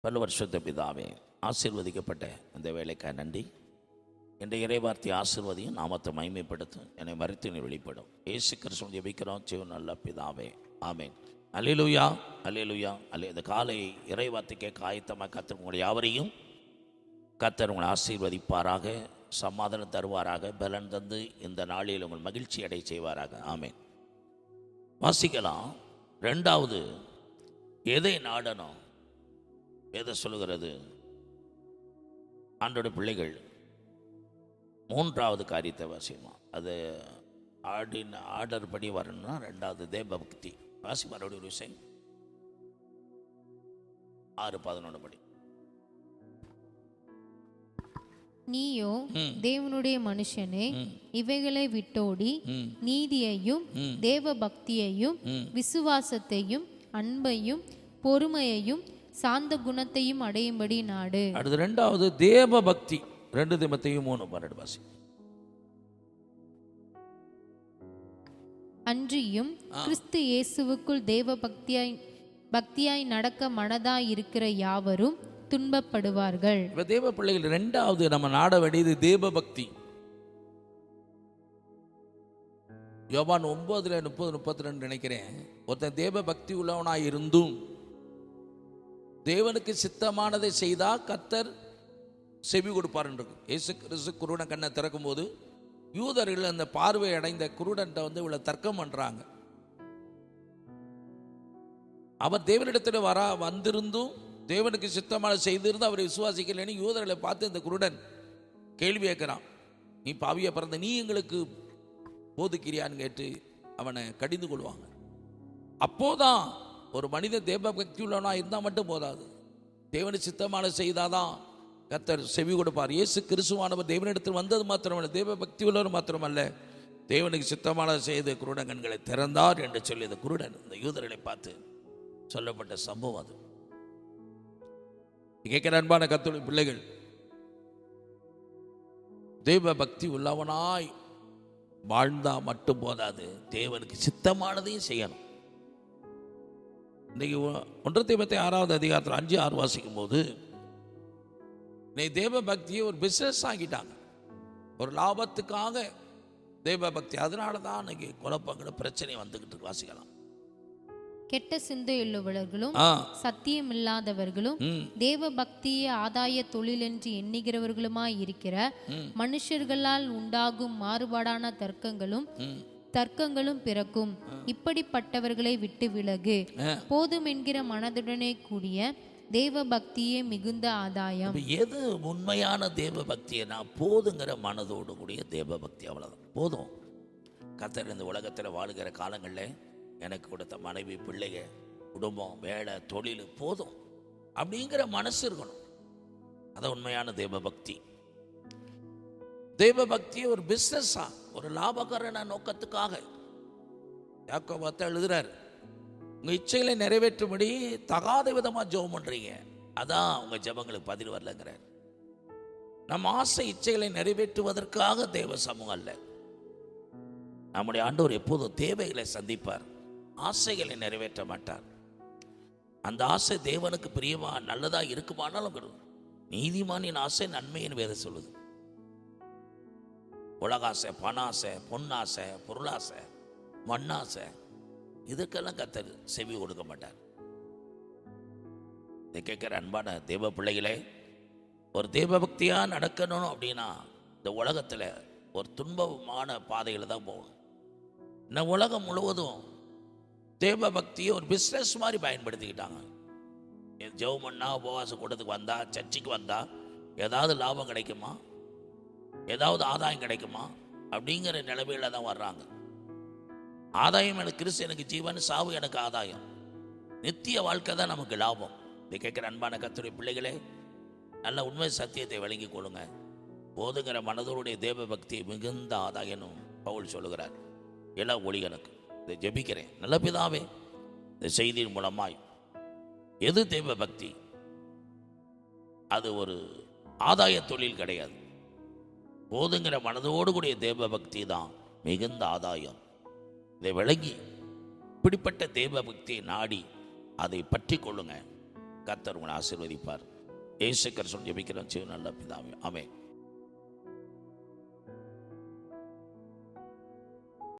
பல வருஷத்த பிதாவே ஆசீர்வதிக்கப்பட்ட இந்த வேலைக்காக நன்றி. என்ற இறைவார்த்தை ஆசீர்வதியும் நாமத்தை மைமைப்படுத்தும் என்னை மறுத்தினை வெளிப்படும். ஏசு கிருஷ்ணன் ஜெபிக்கிறோம். ஜீவன் நல்ல பிதாவே. ஆமேன். அலிலுயா அலிலுயா அல்லே இந்த காலை இறைவார்த்தைக்கே காயத்தமாக கத்தர் உங்களுடைய யாவரையும் கத்தர் உங்களை ஆசீர்வதிப்பாராக சமாதானம் தருவாராக பலன் தந்து இந்த நாளில் உங்கள் மகிழ்ச்சி அடை செய்வாராக. ஆமேன். வாசிக்கலாம். ரெண்டாவது எதை நாடணும்? எதை சொல்லுகிறது ஆண்டோட பிள்ளைகள் மூன்றாவது காரியத்தை வாசிக்கணும் அது ஆர்டின் ஆர்டர் படி வரணும்னா ரெண்டாவது தேவபக்தி வாசி மறுபடியும் ஒரு விஷயம் ஆறு பதினொன்று படி நீயோ. தேவனுடைய மனுஷனே. இவைகளை விட்டோடி நீதியையும். தேவ பக்தியையும். விசுவாசத்தையும் அன்பையும் பொறுமையையும் சாந்த குணத்தையும் அடையும்படி நாடு. அடுத்து ரெண்டாவது தேவ பக்தி ரெண்டு திமத்தையும் மூணு பன்னெண்டு வாசி. அன்றியும் கிறிஸ்து இயேசுவுக்குள் தேவ பக்தியாய் பக்தியாய் நடக்க மனதாய் இருக்கிற யாவரும் துன்பப்படுவார்கள். இப்ப தேவ பிள்ளைகள் ரெண்டாவது நம்ம நாட வேண்டியது தேவ பக்தி யோவான் ஒன்பதுல முப்பது முப்பத்தி ரெண்டு நினைக்கிறேன். ஒருத்தன் தேவ பக்தி உள்ளவனாய் இருந்தும் தேவனுக்கு சித்தமானதை செய்தா கத்தர் செவி கொடுப்பார் இயேசு கிறிஸ்து குருட கண்ணை திறக்கும் போது யூதர்கள் அந்த பார்வை அடைந்த குருடன்ட்ட வந்து இவ்வளவு தர்க்கம் பண்றாங்க. அவர் தேவனிடத்தில் வரா வந்திருந்தும் தேவனுக்கு சித்தமான செய்திருந்து அவரை விசுவாசிக்கலைன்னு யூதர்களை பார்த்து இந்த குருடன் கேள்வி கேட்கிறான். நீ பாவிய பிறந்த நீ எங்களுக்கு போதுக்கிறியான்னு கேட்டு அவனை கடிந்து கொள்வாங்க. அப்போதான் ஒரு மனித தேவ பக்தி உள்ளவனா இருந்தால் மட்டும் போதாது. தேவனு சித்தமான செய்தாதான் கத்தர் செவி கொடுப்பார். இயேசு கிறிஸ்துவானவர் தேவனிடத்தில் வந்தது மாத்திரமல்ல தேவ பக்தி உள்ளவர் மாத்திரமல்ல. தேவனுக்கு சித்தமான செய்து குருடன் கண்களை திறந்தார் என்று சொல்லி இந்த குருடன் இந்த யூதர்களை பார்த்து சொல்லப்பட்ட சம்பவம் அது. கேட்கிற அன்பான கத்தோலிக்க பிள்ளைகள் தெய்வ பக்தி உள்ளவனாய் வாழ்ந்தா மட்டும் போதாது தேவனுக்கு சித்தமானதையும் செய்யணும். இன்னைக்கு ஒ- ஒன்று தெய்வத்தை ஆறாவது அதிகாரத்தில் அஞ்சு ஆறு வாசிக்கும் போது நீ தேவ பக்தியை ஒரு பிஸ்னஸ் ஆக்கிட்டாங்க. ஒரு லாபத்துக்காக தெய்வ பக்தி அதனால தான் இன்னைக்கு குழப்பங்கள் பிரச்சனை வந்துக்கிட்டு. வாசிக்கலாம். கெட்ட சிந்தையுள்ளவர்களும் சத்தியம் இல்லாதவர்களும் தேவ பக்தியை ஆதாய தொழில் என்று எண்ணுகிறவர்களுமாய் இருக்கிற. மனுஷர்களால் உண்டாகும் மாறுபாடான தர்க்கங்களும் தர்க்கங்களும் பிறக்கும். இப்படிப்பட்டவர்களை விட்டு விலகு. போதும் என்கிற மனதுடனே கூடிய தேவ பக்தியே மிகுந்த ஆதாயம். எது உண்மையான தேவ பக்தினா போதுங்கிற மனதோடு கூடிய தேவ பக்தி அவ்வளோதான் போதும். கத்தர் இந்த உலகத்தில் வாழுகிற காலங்களில் எனக்கு கொடுத்த மனைவி பிள்ளைங்க குடும்பம் வேலை தொழில் போதும். அப்படிங்கிற மனசு இருக்கணும். அதான் உண்மையான தேவ பக்தி தேவ பக்தி ஒரு பிஸ்னஸா ஒரு லாபகரண நோக்கத்துக்காக. யாக்கோ பார்த்து எழுதுறாரு. உங்க இச்சைகளை நிறைவேற்றும்படி தகாத விதமா ஜெபம் பண்றீங்க. அதான் உங்க ஜெபங்களுக்கு பதில் வரலங்கிறார். நம் ஆசை இச்சைகளை நிறைவேற்றுவதற்காக தேவ சமூகம் அல்ல. நம்முடைய ஆண்டவர் எப்போதும் தேவைகளை சந்திப்பார். ஆசைகளை நிறைவேற்ற மாட்டார். அந்த ஆசை தேவனுக்கு பிரியமா நல்லதா இருக்குமானாலும் நீதிமானின் ஆசை நன்மையின் வேத சொல்லுது. உலகாசை பணாசை பொன்னாசை பொருளாசை மண்ணாசை இதுக்கெல்லாம் கத்தர் செவி கொடுக்க மாட்டார். இதை கேட்குற அன்பான தெய்வ பிள்ளைகளே ஒரு தெய்வபக்தியாக நடக்கணும் அப்படின்னா இந்த உலகத்தில் ஒரு துன்பமான பாதையில் தான் போகணும். இந்த உலகம் முழுவதும் தெய்வ பக்தியை ஒரு பிஸ்னஸ் மாதிரி பயன்படுத்திக்கிட்டாங்க. ஜெவம் பண்ணா உபவாச கூட்டத்துக்கு வந்தா சர்ச்சைக்கு வந்தா ஏதாவது லாபம் கிடைக்குமா? ஏதாவது ஆதாயம் கிடைக்குமா? அப்படிங்கிற நிலைமையில தான் வர்றாங்க. ஆதாயம் எனக்கு கிறிஸ்து எனக்கு ஜீவன் சாவு எனக்கு ஆதாயம். நித்திய வாழ்க்கை தான் நமக்கு லாபம். இதை கேட்குற அன்பான கத்துடைய பிள்ளைகளே நல்ல உண்மை சத்தியத்தை விளங்கிக் கொள்ளுங்க. போதுங்கிற மனதோருடைய தேவ பக்தி மிகுந்த ஆதாயனும் பவுல் சொல்லுகிறார். இள ஒளி எனக்கு இதை ஜெபிக்கிறேன். நல்ல பிதாவே இந்த செய்தியின் மூலமாய் எது தெய்வ பக்தி? அது ஒரு ஆதாய தொழில் கிடையாது. போதுங்கிற மனதோடு கூடிய தேவ பக்தி தான் மிகுந்த ஆதாயம். இதை விளங்கி இப்படிப்பட்ட தேவ பக்தியை நாடி அதை பற்றி கொள்ளுங்க. கர்த்தர் உங்களை ஆசீர்வதிப்பார். ஏசு சொல்லி ஜபிக்கிறோம். சிவ நல்ல பிதாவே. ஆமென்.